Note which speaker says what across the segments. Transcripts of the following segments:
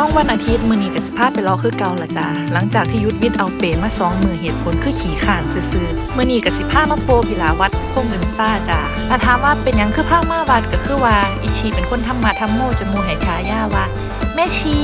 Speaker 1: น้องวันอาทิตย์มื้อนี้ก็สิพาไปรอคือเก่าละจ้าหลังจากที่ยุดวิทย์เอาเปมาสองมือเหตุผลคือขี่ข่านซื่อๆมื้อนี้ก็สิพามาโปรพิลาวัดพงเงินฟ้าจ้าถ้าถามว่าเป็นยังคือพามาวัดก็คือว่าอิชีเป็นคนทำมาทำโมจนมูให้ฉายาว่าแม่ชี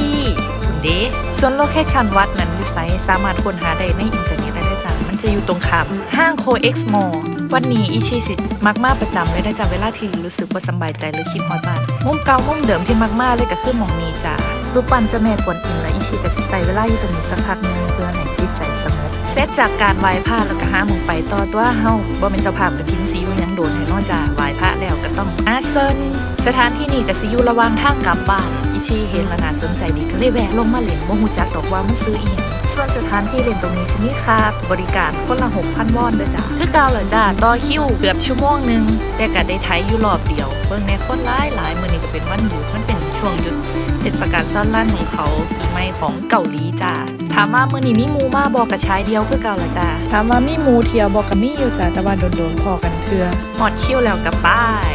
Speaker 1: คุณเด้ส่วนโลเคชันวัดนั้นอยู่ไสสามารถค้นหาได้ในอินเทอร์เน็ตได้จ้ะมันจะอยู่ตรงข้ามห้างโคเอ็กซ์มอล วันนี้อิชิสิมักมากประจำเลยได้จ้ะเวลาที่รู้สึกว่าสบายใจหรือคิดฮอดบ้านมุมเก่ามุมเดิมที่มักมากเลยก็คือหมองนี้จ้ะรูปปั้นเจ้าแม่กวนอิมและอิชิก็สิใส่เวลาอยู่ตรงนี้สักพักหนึงเพื่อให้จิตใจสงบเสร็จจากการไหว้พระแล้วก็หาหมองไปต่อตัวเฮาบ่เป็นเจ้าภาพกระทิ้นสิอยู่ยังโดนให้นอกจากไหว้พระแล้วก็ต้องอาเซินสถานที่นี้ก็สิอยู่ระหว่างทางกลับบ้านอิชีเห็นและน่าสนใจดีก็เลยแวะลงมาเล่นบ่ฮู้จักดอกว่ามันซื้ออีหยัง ส่วนสถานที่เล่นตรงนี้สิมีค่าบริการคนละ6,000วอนเด้อจ้าคือเก่าเหรอจ้าต่อคิวเกือบชั่วโมงหนึงแต่ก็ได้ไทยอยู่รอบเดียวเบิ่งในคนหลายหลายมื้อนี้ก็เป็นวันหยุดมันเป็นช่วงหยุดเทศกาลซ่อนล้านของเขาปีใหม่ของเกาหลีจ้าถามว่ามื้อนี้มีหมู่มาบอกกับชายเดียวคือเก่าเหรอจ้า
Speaker 2: ถามว่ามีหมูเที่ยวบอกกับมีอยู่จ้ะแต่ว่าโดนๆพอกันเทือ
Speaker 1: ฮอดคิวแล้วก็ป้าย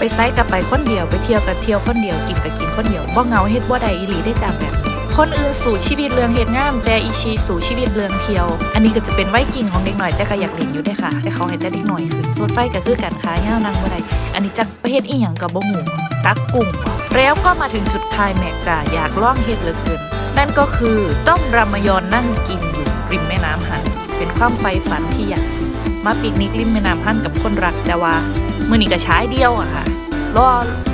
Speaker 1: ไปไซต์กับไปคนเดียวไปเที่ยวกับเที่ยวคนเดียวกินกับกินคนเดียวบ่เงาเฮ็ดบ่ได้อีหลีได้จากแบบคนอื่นสู่ชีวิตเรืองเฮ็ดงามแต่อีชีสู่ชีวิตเรืองเที่ยว อันนี้ก็จะเป็นไว้กินของเด็กหน่อยแต่ก็อยากเล่นอยู่เด้ค่ะ แต่เขาให้แต่เด็กหน่อยขึ้นรถไฟก็คือการค้าย่าวนั่งบ่ได้อันนี้จักประเฮ็ดอีหยังก็บ่ฮู้ตักกุ้งแล้วก็มาถึงจุดคลายแม็กจ้ะอยากล่องเฮ็ดเหลือเกินนั่นก็คือต้มรามยอนนั่งกินอยู่ริมแม่น้ำหันเป็นความใฝ่ฝันที่อยากมาปิกนิกริมแม่น้ำหันกับคนรักแต่ว่า มื้อนี้ก็ใช้เดียวอะค่ะล่อ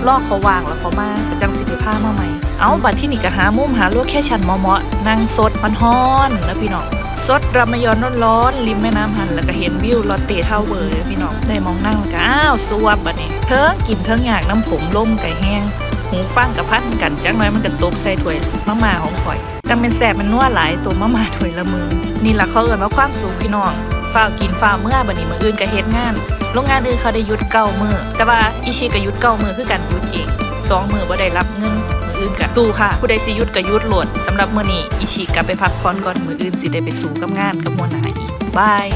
Speaker 1: ล่อเขาวางแล้วเขามาก็จังสิได้ผ้ามาใหม่ เอาบัดที่นี่ก็หามุมหาลวกแค่ชันเหมาะนั่งสดมันฮ้อนนะพี่น้องสดรามยอนร้อนๆริมแม่น้ำหัน แล้วก็เห็นวิวลอตเต้เท่าเวอร์พี่น้องได้มองนั่งแล้วก็อ้าวสวบบัดนี้เทิงกินเทิงอยากน้ำผมล่มไก่แห้งหูฟังกับพันกันจังน้อยมันก็ตกใส่ถ้วยมะม่าของข่อยจังเป็นแสบมันนัวหลายตัวมะม่าถ้วยละมือนี่แหละเขาเอิ้นว่าความสุขพี่น้องฝ้ากินฝ้าเมื่อบัดนี้มืออื่นก็เฮ็ดงาน โรงงานอื่นเขาได้ยุดเก้ามือแต่ว่าอิชิกับยุดเก้ามือคือกันยุดเองสองมือว่ได้รับเงินมืออื่นกันตู้ค่ะ ผู้ใดสิยุดกับยุดโหลดสำหรับมื้อนี้อิชิกลับไปพักผ่อนก่อนมืออื่นสิได้ไปสู่กับงานกับหัวหน้าอีกบาย